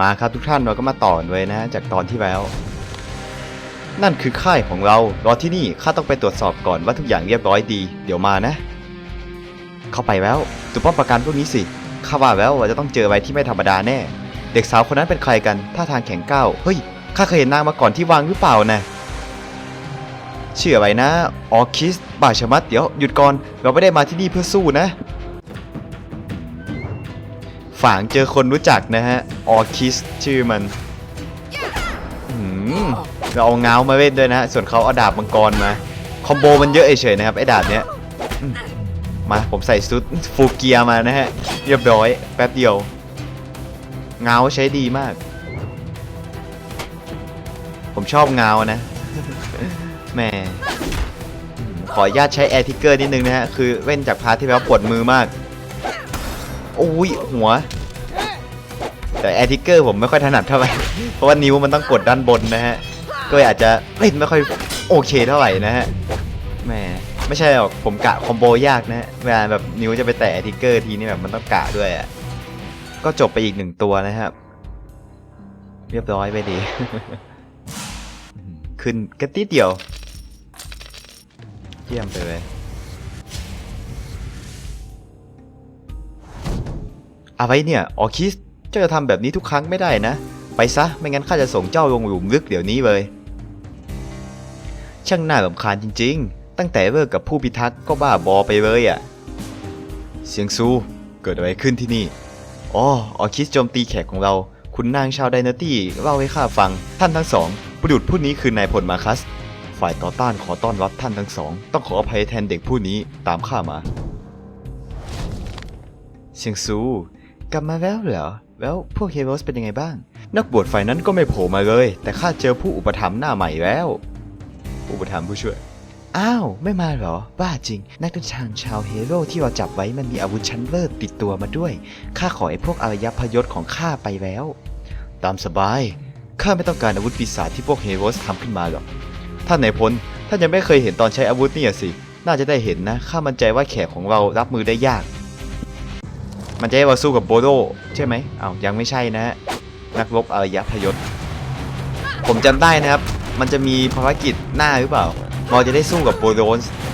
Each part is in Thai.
มาครับทุกท่านเราก็มาต่อเลยนะจากตอนที่แล้ว นั่นคือค่ายของเรารอที่นี่ข้าต้องไปตรวจสอบก่อนว่าทุกอย่างเรียบร้อยดี เดี๋ยวมานะ เข้าไปแล้วตัวป้อมประกันพวกนี้สิข้าว่าแล้วว่าจะต้องเจออะไรที่ไม่ธรรมดาแน่ เด็กสาวคนนั้นเป็นใครกันท่าทางแข็งก้าวเฮ้ยข้าเคยเห็นนางมาก่อนที่วางหรือเปล่านะเชื่ออะไรนะออคิสบาชมัดเดี๋ยวหยุดก่อนเราไม่ได้มาที่นี่เพื่อสู้นะ ฝางเจอคนรู้จักนะฮะ ออคิสชื่อมันอืมเราเอาเงามาเล่นด้วยนะฮะ ส่วนเขาเอาดาบมังกรมา คอมโบมันเยอะเฉยๆนะครับ ไอ้ดาบเนี้ย มาผมใส่ซุดฟูเกียมานะฮะ เรียบร้อย แป๊บเดียว เงาใช้ดีมาก ผมชอบเงานะแม่ขออนุญาตใช้แอร์ทิกเกอร์นิดนึงนะฮะ คือเล่นจากพาร์ทที่แล้วปวดมือมาก โอ้ยหัว แต่แอทิเกอร์ผมไม่ค่อยถนัดเท่าไหร่ เพราะว่านิ้วมันต้องกดด้านบนนะฮะ ก็อาจจะเล่นไม่ค่อยโอเคเท่าไหร่นะฮะแหมไม่ใช่หรอกผมกะคอมโบยากนะฮะเวลาแบบนิ้วจะไปแตะแอทิเกอร์ทีนี่แบบมันต้องกะด้วยอะก็จบไปอีกหนึ่งตัวนะครับ เรียบร้อยไปดี ขึ้นกระติดเดียวเยี่ยมไปเลย อะไรเนี่ยออคิส เจ้าจะทำแบบนี้ทุกครั้งไม่ได้นะ ไปซะ ไม่งั้นข้าจะส่งเจ้าลงหลุมลึกเดี๋ยวนี้เลย ช่างน่ารำคาญจริง ๆ ตั้งแต่เลิกกับผู้พิทักษ์ก็บ้าบอไปเลยอะ่ะ เสียงซู เกิดอะไรขึ้นที่นี่ อ๋อ ออคิสโจมตีแขกของเรา คุณนางชาวไดนาตี้เล่าให้ข้าฟัง ท่านทั้งสองบุรุษผู้นี้คือนายพลมาคัส ฝ่ายต่อต้านขอต้อนรับท่านทั้งสอง ต้องขออภัยแทนเด็กผู้นี้ตามข้ามา เสียงซู กลับมาแล้วเหรอ แล้วพวกเฮโรสเป็นยังไงบ้าง นักบวชฝ่ายนั้นก็ไม่โผล่มาเลย แต่ข้าเจอผู้อุปถัมภ์หน้าใหม่แล้ว อุปถัมภ์ผู้ช่วย อ้าว ไม่มาเหรอ บ้าจริง นักเดินทางชาวเฮโร่ที่เราจับไว้มันมีอาวุธชั้นเลิศติดตัวมาด้วย ข้าขอไอ้พวกอารยพยศของข้าไปแล้ว ตามสบาย ข้าไม่ต้องการอาวุธปีศาจที่พวกเฮโรสทำขึ้นมาหรอก ท่านนายพลท่านยังไม่เคยเห็นตอนใช้อาวุธนี่สิ น่าจะได้เห็นนะ ข้ามั่นใจว่าแขกของเรารับมือได้ยาก มันจะให้เราสู้กับโบโดใช่ไหมเอ้ายังไม่ใช่นะฮะนักรบอารยพยศ ผมจำได้นะครับ มันจะมีภารกิจหน้าหรือเปล่า เราจะได้สู้กับโบโด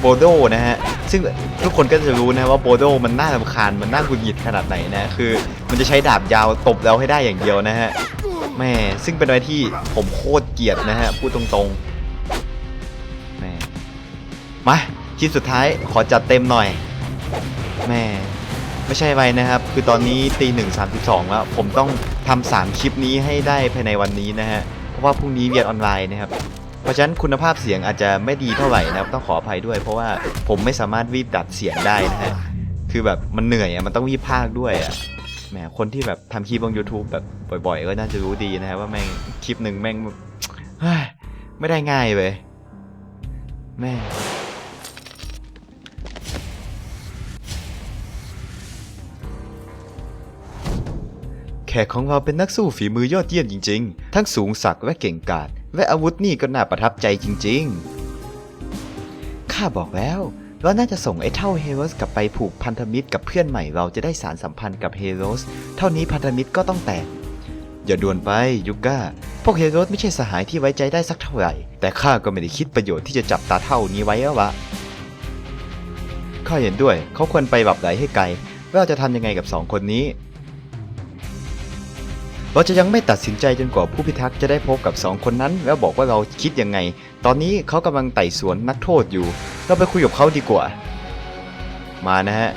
โบโดนะฮะ ซึ่งทุกคนก็จะรู้นะว่าโบโดมันน่ารำคาญ มันน่าหงุดหงิดขนาดไหนนะ คือ มันจะใช้ดาบยาวตบเราให้ได้อย่างเดียวนะฮะ แม่ ซึ่งเป็นอะไรที่ผมโคตรเกลียดนะฮะ พูดตรงๆ แม่ มาคลิปสุดท้ายขอจัดเต็มหน่อย แม่ ไม่ใช่ไรนะครับ คือตอนนี้ตีหนึ่งสามสิบสองแล้ว ผมต้องทำสามคลิปนี้ให้ได้ภายในวันนี้นะฮะ เพราะว่าพรุ่งนี้เรียนออนไลน์นะครับ เพราะฉะนั้นคุณภาพเสียงอาจจะไม่ดีเท่าไหร่นะครับ ต้องขออภัยด้วย เพราะว่าผมไม่สามารถรีบดัดเสียงได้นะฮะ คือแบบมันเหนื่อยอะ มันต้องรีบพากด้วยอะ แหม คนที่แบบทำคลิปลง YouTube แบบบ่อย ๆ ก็น่าจะรู้ดีนะครับว่าแม่งคลิปหนึ่งแม่งไม่ได้ง่ายเลยแม่ แขกของเราเป็นนักสู้ฝีมือยอดเยี่ยมจริง ๆ ทั้งสูงสักและเก่งกาจและอาวุธนี่ก็น่าประทับใจจริง ๆ ข้าบอกแล้วว่าน่าจะส่งไอ้เท่าเฮโรสกลับไปผูกพันธมิตรกับเพื่อนใหม่เราจะได้สารสัมพันธ์กับเฮโรสเท่านี้พันธมิตรก็ต้องแตก อย่าด่วนไปยูก้า พวกเฮโรสไม่ใช่สหายที่ไว้ใจได้สักเท่าไหร่ แต่ข้าก็ไม่ได้คิดประโยชน์ที่จะจับตาเท่านี้ไว้แล้ววะข้าเห็นด้วยเขาควรไปแบบไหนให้ไกลว่าเราจะทำยังไงกับสองคนนี้ เราจะยังไม่ตัดสินใจจนกว่าผู้พิทักษ์จะได้พบกับสองคนนั้น แล้วบอกว่าเราคิดยังไง ตอนนี้เขากำลังไต่สวนนักโทษอยู่ เราไปคุยกับเขาดีกว่า มานะฮะ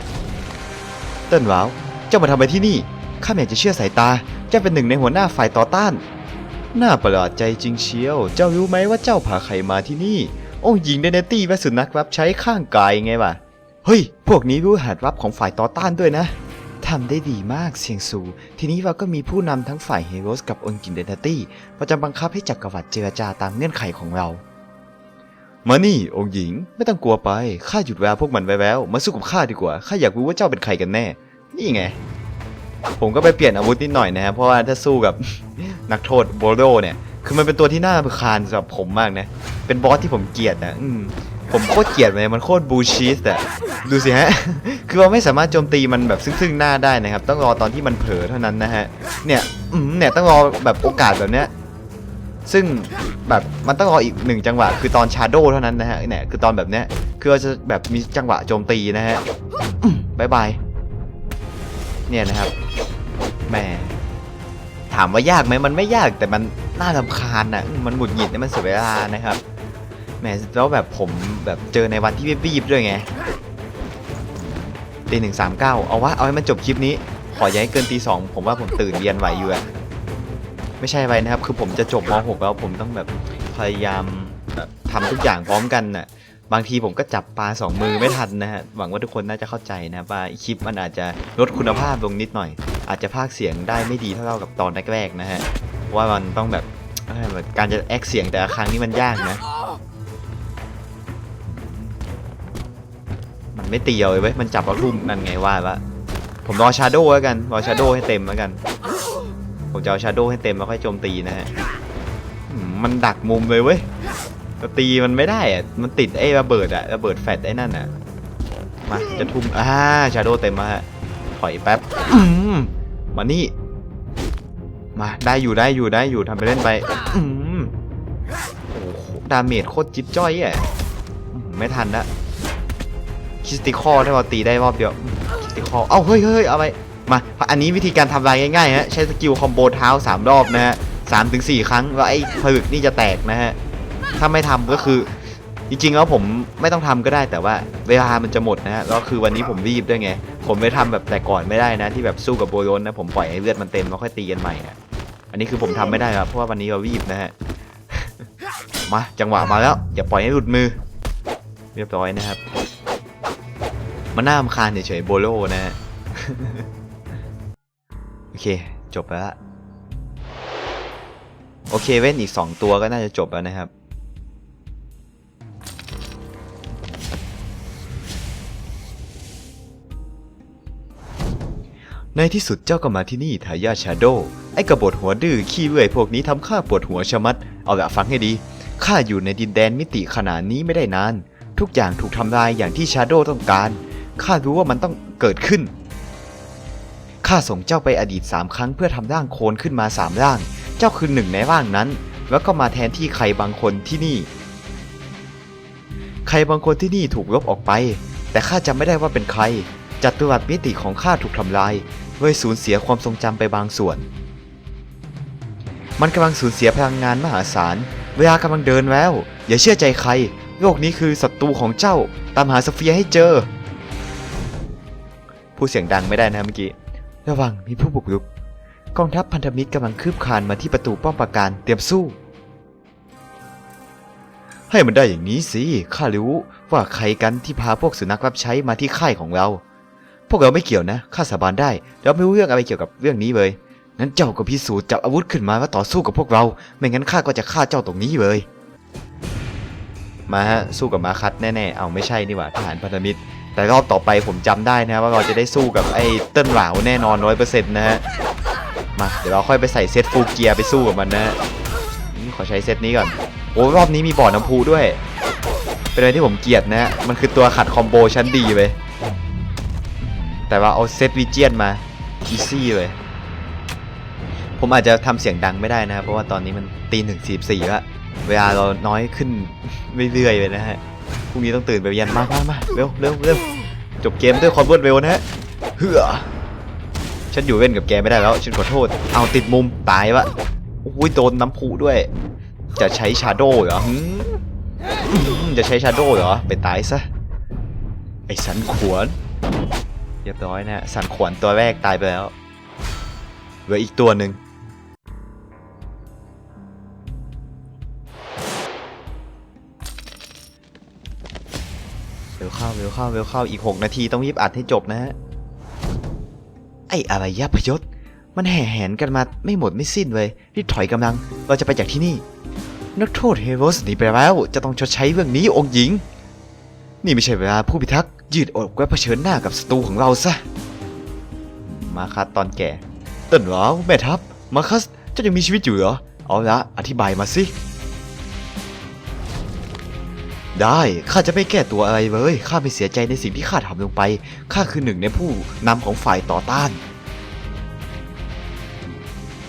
เติ้นหวาว เจ้ามาทำอะไรที่นี่ ข้าไม่อยากจะเชื่อสายตา เจ้าเป็นหนึ่งในหัวหน้าฝ่ายต่อต้าน น่าประหลาดใจจริงเชียว เจ้ารู้ไหมว่าเจ้าพาใครมาที่นี่องค์หญิงเดนตี้และสุนัขรับใช้ข้างกายไงวะ เฮ้ย พวกนี้รู้หัสลับของฝ่ายต่อต้านด้วยนะ ทำได้ดีมากเซียงซู ทีนี้เราก็มีผู้นำทั้งฝ่ายเฮโรสกับองค์กินเดนตี้เราจะบังคับให้จักรวรรดิเจรจาตามเงื่อนไขของเรา มานี่ องค์หญิง ไม่ต้องกลัวไป ข้าหยุดเวลาพวกมันไว้แล้ว มาสู้กับข้าดีกว่า ข้าอยากรู้ว่าเจ้าเป็นใครกันแน่ นี่ไง ผมก็ไปเปลี่ยนอาวุธนิดหน่อยนะครับเพราะว่าถ้าสู้กับ นักโทษโบโดเนี่ย คือมันเป็นตัวที่น่ารำคาญสำหรับผมมากนะ เป็นบอสที่ผมเกลียดนะ อืม ผมโคตรเกลียดเลยมันโคตรบูชีสอะดูสิฮะ คือเราไม่สามารถโจมตีมันแบบซึ่งๆหน้าได้นะครับ ต้องรอตอนที่มันเผลอเท่านั้นนะฮะ เนี่ยเนี่ยต้องรอแบบโอกาสแบบเนี้ย ซึ่งแบบมันต้องรออีกหนึ่งจังหวะ คือตอนชาโดเท่านั้นนะฮะ เนี่ยคือตอนแบบเนี้ย คือเราจะแบบมีจังหวะโจมตีนะฮะบายบาย เนี่ยนะครับ แหม่ถามว่ายากไหมมันไม่ยากแต่มันน่ารำคาญนะมันหงุดหงิดนะมันเสียเวลานะครับ แหมแล้วแบบผมแบบเจอในวันที่รีบๆด้วยไงตีหนึ่งสามเก้าเอาวะ เอาให้มันจบคลิปนี้ ขออย่าให้เกินตีสองผมว่าผมตื่นเรียนไหวอยู่อะไม่ใช่ไรนะครับ คือผมจะจบม .6 แล้วผมต้องแบบพยายามแบบทำทุกอย่างพร้อมกันน่ะ บางทีผมก็จับปลาสองมือไม่ทันนะฮะ หวังว่าทุกคนน่าจะเข้าใจนะว่าคลิปมันอาจจะลดคุณภาพลงนิดหน่อย อาจจะพากเสียงได้ไม่ดีเท่ากับตอนแรกๆนะฮะ ว่ามันต้องแบบเอ้ยแบบการจะแอคเสียงแต่ละครั้งนี่มันยากนะ มันไม่ตีเอาเลยเว้ยมันจับเอาทุ่มนั่นไงว่าละผมรอชาโดว์แล้วกันรอชาโดว์ให้เต็มแล้วกัน ผมจะเอาชาโดว์ให้เต็มแล้วค่อยโจมตีนะฮะมันดักมุมเลยเว้ยต่ตีมันไม่ได้อะมันติดไอ้ระเบิดอะระเบิดแฟลชไอ้นั่นอะมาจะทุ่มอ่าชาโดว์เต็มมาฮะถอยแป๊บมานี่มาได้อยู่ได้อยู่ได้อยู่ทำไปเล่นไปโอ้โหดาเมจโคตรจิ๊บจ้อยอะไม่ทันละ คิสติคอได้พอตีได้รอบเดียวคิสติคอเอ้าเฮ้ยเฮ้ยเอาไปมาอันนี้วิธีการทำลายง่ายๆฮะใช้สกิลคอมโบเท้าสามรอบนะฮะสามถึงสี่ครั้งแล้วไอ้ผลึกนี่จะแตกนะฮะถ้าไม่ทำก็คือจริงๆแล้วผมไม่ต้องทำก็ได้แต่ว่าเวลามันจะหมดนะฮะแล้วคือวันนี้ผมรีบด้วยไง ผมไม่ทำแบบแต่ก่อนไม่ได้นะ ที่แบบสู้กับโบโยนนะผมปล่อยให้เลือดมันเต็มแล้วค่อยตีกันใหม่อะอันนี้คือผมทำไม่ได้ครับเพราะว่าวันนี้เรารีบนะฮะมาจังหวะมาแล้วอย่าปล่อยให้หลุดมือ เรียบร้อยนะครับ มันน่ารำคาญเฉยๆโบโลนะฮะโอเค จบแล้วโอเคเว้นอีก 2 ตัวก็น่าจะจบแล้วนะครับ ในที่สุดเจ้าก็มาที่นี่ทายาชาโดไอ้กบฏหัวดื้อขี้เลื่อยพวกนี้ทำข้าปวดหัวชะมัด เอาละฟังให้ดีข้าอยู่ในดินแดนมิติขนาดนี้ไม่ได้นาน ทุกอย่างถูกทำลายอย่างที่ชาโดต้องการ ข้ารู้ว่ามันต้องเกิดขึ้น ข้าส่งเจ้าไปอดีตสามครั้งเพื่อทำร่างโคลนขึ้นมาสามร่าง เจ้าคือหนึ่งในร่างนั้น แล้วก็มาแทนที่ใครบางคนที่นี่ ใครบางคนที่นี่ถูกลบออกไป แต่ข้าจำไม่ได้ว่าเป็นใคร จัตุรัสมิติของข้าถูกทำลายเลยสูญเสียความทรงจำไปบางส่วน มันกำลังสูญเสียพลังงานมหาศาล เวลากำลังเดินแล้ว อย่าเชื่อใจใคร โลกนี้คือศัตรูของเจ้า ตามหาสเฟีย์ให้เจอ พูดเสียงดังไม่ได้นะเมื่อกี้ ระวังมีผู้บุกรุก กองทัพพันธมิตรกำลังคืบคลานมาที่ประตูป้อมปราการเตรียมสู้ ให้มันได้อย่างนี้สิข้ารู้ว่าใครกันที่พาพวกสุนัขรับใช้มาที่ค่ายของเรา พวกเราไม่เกี่ยวนะข้าสาบานได้ เราไม่รู้เรื่องอะไรเกี่ยวกับเรื่องนี้เลยงั้นเจ้าก็พิสูจน์จับอาวุธขึ้นมาแล้วต่อสู้กับพวกเรา ไม่งั้นข้าก็จะฆ่าเจ้าตรงนี้เลยมาฮะสู้กับมาคัดแน่ๆ เอาไม่ใช่นี่หว่าทหารพันธมิตร แต่รอบต่อไปผมจำได้นะว่าเราจะได้สู้กับไอ้เติ้ลหลาวแน่นอนร้อยเปอร์เซ็นต์นะฮะ มาเดี๋ยวเราค่อยไปใส่เซตฟูเกียร์ไปสู้กับมันนะขอใช้เซตนี้ก่อน โอ้รอบนี้มีบ่อน้ำพุด้วย เป็นอะไรที่ผมเกลียดนะ มันคือตัวขัดคอมโบชั้นดีเลยแต่ว่าเอาเซตวิเจียนมาอีซี่เลย ผมอาจจะทำเสียงดังไม่ได้นะ เพราะว่าตอนนี้มันตีหนึ่งสี่สี่แล้วเวลาเราน้อยขึ้นเรื่อยๆเลยนะฮะ รุ่งนี้ต้องตื่นไปเรียนมามามาเร็วเร็วเร็วจบเกมด้วยความรวดเร็วนะฮะเฮือฉันอยู่เว้นกับแกไม่ได้แล้ว ฉันขอโทษ เอาติดมุมตายวะอุ้ยโดนน้ำพุด้วย จะใช้ชาโดเหรอจะใช้ชาโดเหรอ ไปตายซะ ไอ้สันขวนเรียบร้อยนะฮะสันขวนตัวแรกตายไปแล้ว เหลืออีกตัวหนึ่ง วเข้าเร็วเข้าเร็วเข้าอีก 6 นาทีต้องรีบอัดให้จบนะฮะ ไอ้อะไรยะพยศ มันแห่แหนกันมาไม่หมดไม่สิ้นเลยรีบถอยกำลัง เราจะไปจากที่นี่ นักโทษเฮโรสหนีไปแล้ว จะต้องชดใช้เรื่องนี้องค์หญิง นี่ไม่ใช่เวลาผู้พิทักษ์ยืดอกไว้เผชิญหน้ากับศัตรูของเราซะ มาคัสตอนแก่เต้นเหรอแม่ทัพ มาคัสเจ้ายังมีชีวิตอยู่เหรอ เอาละอธิบายมาสิ ได้ข้าจะไม่แก้ตัวอะไรเลยข้าไม่เสียใจในสิ่งที่ข้าทำลงไปข้าคือหนึ่งในผู้นำของฝ่ายต่อต้าน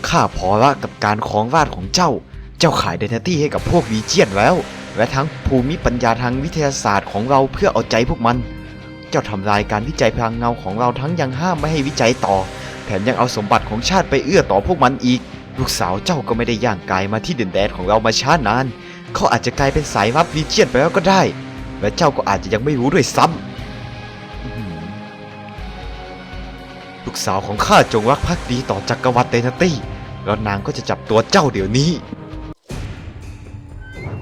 ข้าพอละกับการครองราชของเจ้า เจ้าขายเดนตี้ให้กับพวกวีเจียนแล้ว และทั้งภูมิปัญญาทางวิทยาศาสตร์ของเราเพื่อเอาใจพวกมัน เจ้าทำลายการวิจัยพลังเงาของเราทั้งยังห้ามไม่ให้วิจัยต่อ แถมยังเอาสมบัติของชาติไปเอื้อต่อพวกมันอีก ลูกสาวเจ้าก็ไม่ได้ย่างกายมาที่เดินแดนของเรามาช้านาน เขาอาจจะกลายเป็นสายลับวีเจียนไปแล้วก็ได้ และเจ้าก็อาจจะยังไม่รู้ด้วยซ้ำลูกสาวของข้าจงรักภักดีต่อจักรวรรดิเดนตี้แล้วนางก็จะจับตัวเจ้าเดี๋ยวนี้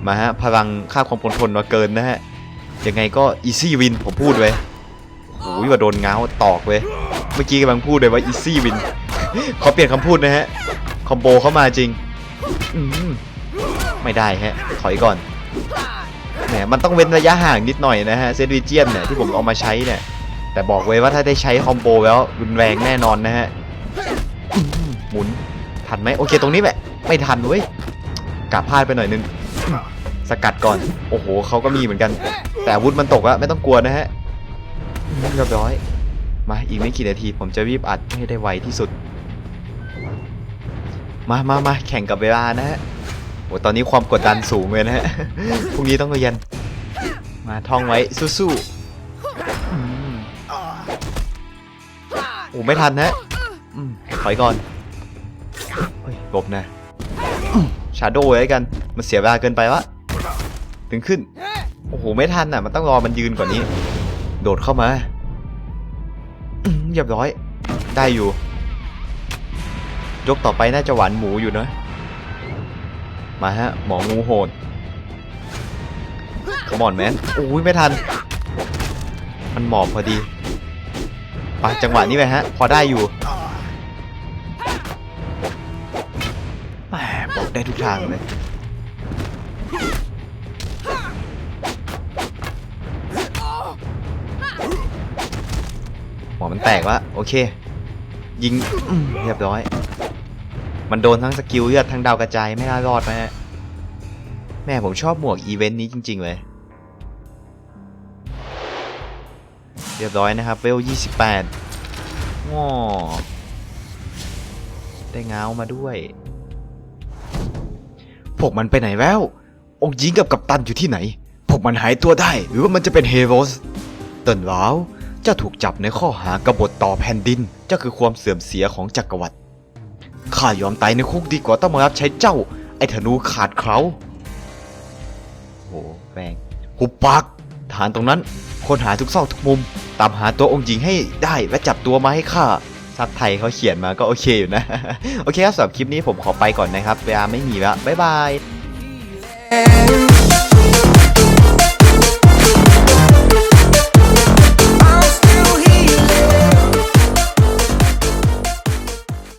มาฮะ พลังค่าความอดทนมาเกินนะฮะ ยังไงก็อีซี่วินผมพูดไว้โอ้ยว่าโดนเงาตอกเว้ย เมื่อกี้กำลังพูดเลยว่าอีซี่วินขอเปลี่ยนคำพูดนะฮะ คอมโบเข้ามาจริง อืม ไม่ได้ฮะ ถอยก่อนแหมมันต้องเว้นระยะห่างนิดหน่อยนะฮะเซนวิเจียนเนี่ยที่ผมเอามาใช้เนี่ย แต่บอกไว้ว่าถ้าได้ใช้คอมโบแล้วรุนแรงแน่นอนนะฮะหมุนทันไหมโอเคตรงนี้แหละไม่ทันเว้ยกะพลาดไปหน่อยนึงสกัดก่อน โอ้โหเขาก็มีเหมือนกัน แต่วุธมันตกแล้วไม่ต้องกลัวนะฮะเรียบร้อย มาอีกไม่กี่นาทีผมจะรีบอัดให้ได้ไวที่สุด มามามาแข่งกับเวลานะฮะ อ้ตอนนี้ความกดดันสูงเลยนะฮะ พรุ่งนี้ต้องเรียน มาท่องไว้สู้ๆโอ้ไม่ทันนะถอยก่อนหลบนะชาโดว์ไว้กัน มันเสียเวลาเกินไปวะ ถึงขึ้น โอ้โห ไม่ทันอะ มันต้องรอมันยืนกว่านี้ โดดเข้ามาเรียบร้อย ได้อยู่ ยกต่อไปน่าจะหวานหมูอยู่เนาะ มาฮะ หมองูโหดขมอนแมนโอ้ยไม่ทัน มันหมอบพอดีไปจังหวะนี้ไปฮะ พอได้อยู่แหมบอกได้ทุกทางเลยหมอมันแตกวะโอเค ยิงเรียบร้อย มันโดนทั้งสกิลเลือดทั้งดาวกระจายไม่น่ารอดนะฮะแม่ผมชอบหมวกอีเวนต์นี้จริง ๆ เลย เรียบร้อยนะครับเวล 28ง้อได้เงามาด้วย พวกมันไปไหนแล้ว องค์หญิงกับกัปตันอยู่ที่ไหน พวกมันหายตัวได้ หรือว่ามันจะเป็นเฮโรสเตินว้าวเจ้าถูกจับในข้อหากบฏต่อแผ่นดิน เจ้าคือความเสื่อมเสียของจักรวรรดิ ข้ายอมตายในคุกดีกว่าต้องมารับใช้เจ้า ไอ้ธนูขาดเขาโหแม่งหุบปากฐานตรงนั้นค้นหาทุกซอกทุกมุม ตามหาตัวองค์หญิงให้ได้และจับตัวมาให้ข้าซับไทยเขาเขียนมาก็โอเคอยู่นะ โอเคครับสำหรับคลิปนี้ผมขอไปก่อนนะครับเวลาไม่มีแล้ว บ๊ายบาย